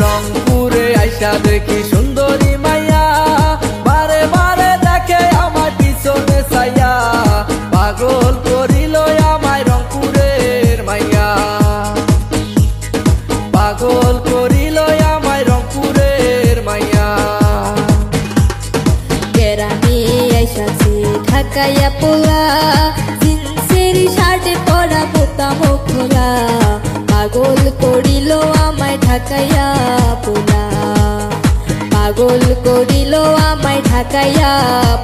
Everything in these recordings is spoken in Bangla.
রংপুরে আইসা দেখি ঢাকাইয়া পোলা। পাগল করিল আমায় ঢাকাইয়া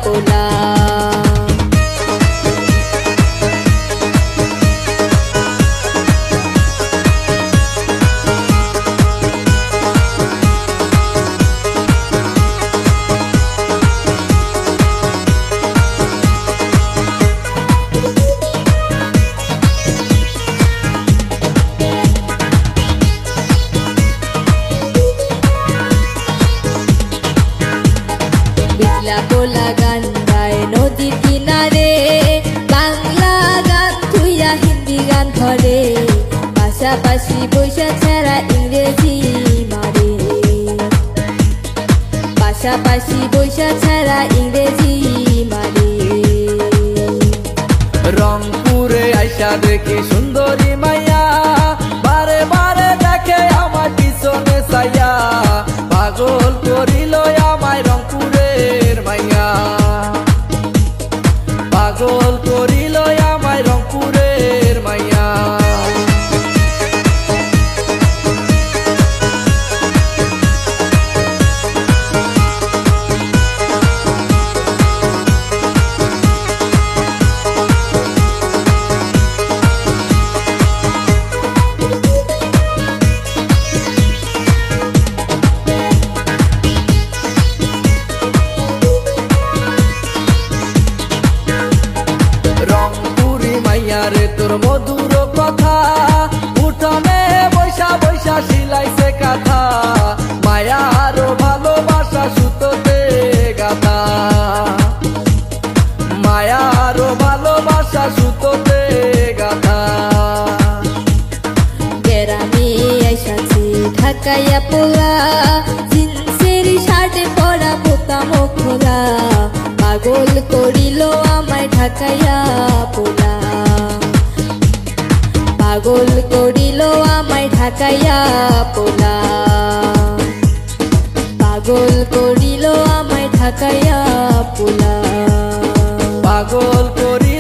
পোলা। পোলা গান গায় নদীর কিনারে। বাংলা গান থুইয়া হিন্দি গান ধরে। পাশাপাশি বৈশা ছাড়া ইংরেজি মারে। পাশাপাশি বৈশা ছাড়া ইংরেজি মারে। রংপুরে আইসা দেখি সুন্দরী মধুর কথা। উঠোনে বৈশা বৈশা সিলাইছে কাঁথা। মায়ারও ভালোবাসা সুতোতে গাথা। মায়ারও ভালোবাসা সুতোতে গাথা। গ্রামে এসেছে ঢাকাইয়া পোলা জিন্সের পাগল করিল আমায় ঢাকাইয়া পোলা পাগল করিল আমায় ঢাকাইয়া পোলা। পাগল করিল আমায় ঢাকাইয়া পোলা। পাগল করিল